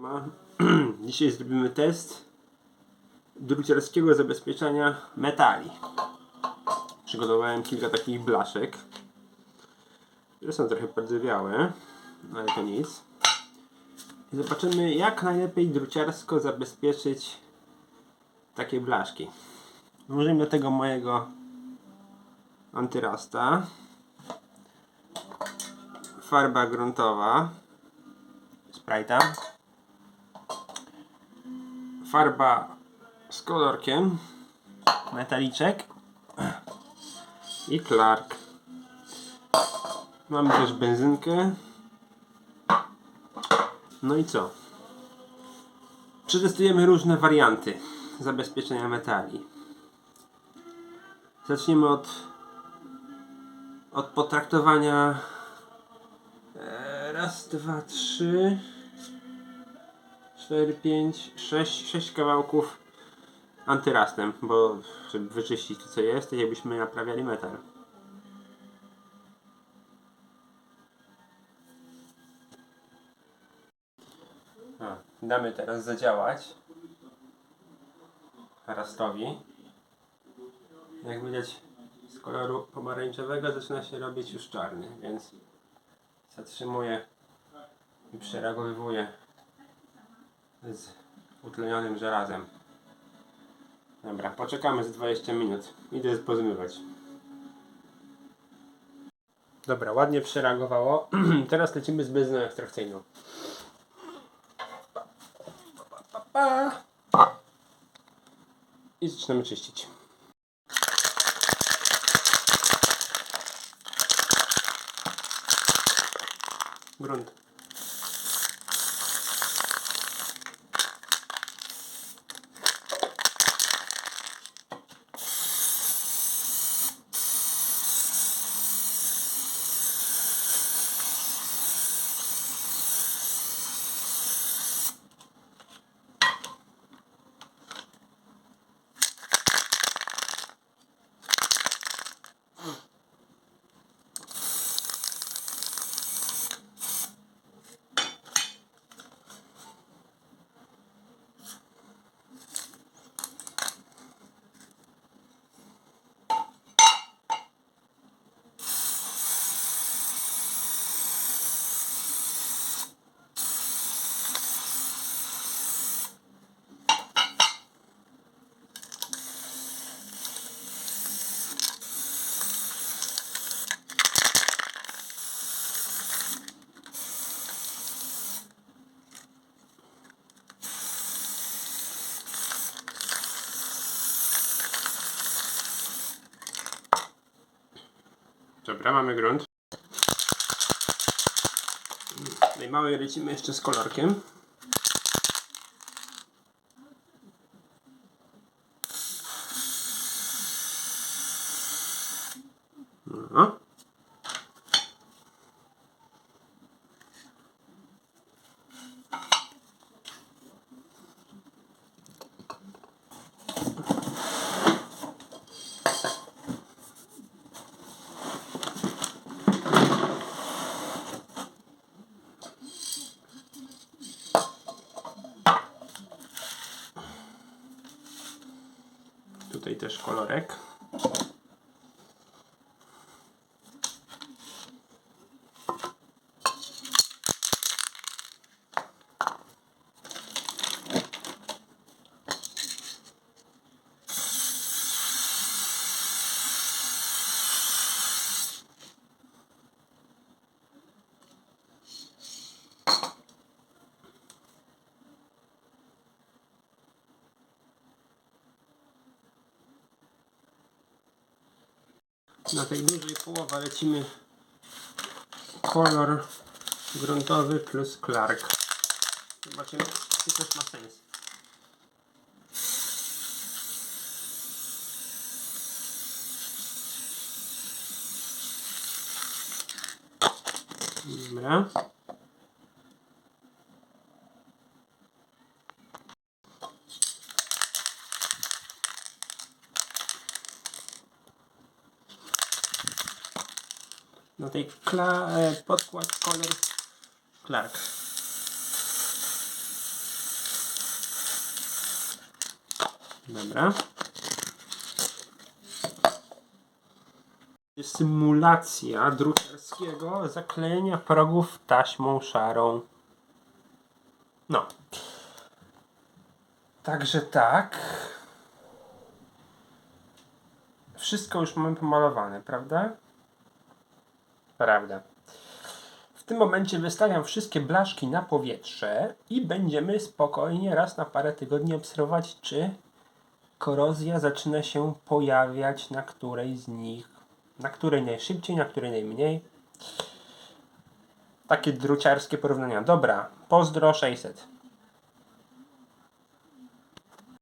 Ma. Dzisiaj zrobimy test druciarskiego zabezpieczenia metali. Przygotowałem kilka takich blaszek, które są trochę pardzewiałe, ale to nic. Zobaczymy jak najlepiej druciarsko zabezpieczyć takie blaszki. Włożymy do tego mojego antyrasta. Farba gruntowa. Sprite'a farba z kolorkiem, metaliczek i Clark. Mamy też benzynkę. No i co? Przetestujemy różne warianty zabezpieczenia metali. Zaczniemy od, od potraktowania e, raz, dwa, trzy 4, 5, 6, 6 kawałków antyrastem, bo żeby wyczyścić to co jest, jakbyśmy naprawiali metal. A, damy teraz zadziałać rastowi. Jak widać z koloru pomarańczowego zaczyna się robić już czarny, więc zatrzymuję i przereagowywuję z utlenionym żelazem. Dobra, poczekamy z 20 minut. Idę pozmywać. Dobra, ładnie przereagowało. Teraz lecimy z benzyną ekstrakcyjną. I zaczynamy czyścić. Grunt. Dobra, mamy grunt. Tutaj mały lecimy jeszcze z kolorkiem. No. Tutaj też kolorek. Na tej dużej połowa lecimy kolor gruntowy plus Clark. Zobaczymy, czy też ma sens. Dobra. do tej kla e, podkład kolor Clark. Dobra. Symulacja drukarskiego zaklejenia progów taśmą szarą. No. Także tak. Wszystko już mamy pomalowane, prawda? Prawda. W tym momencie wystawiam wszystkie blaszki na powietrze i będziemy spokojnie raz na parę tygodni obserwować, czy korozja zaczyna się pojawiać na której z nich. Na której najszybciej, na której najmniej. Takie druciarskie porównania. Dobra, pozdro 600.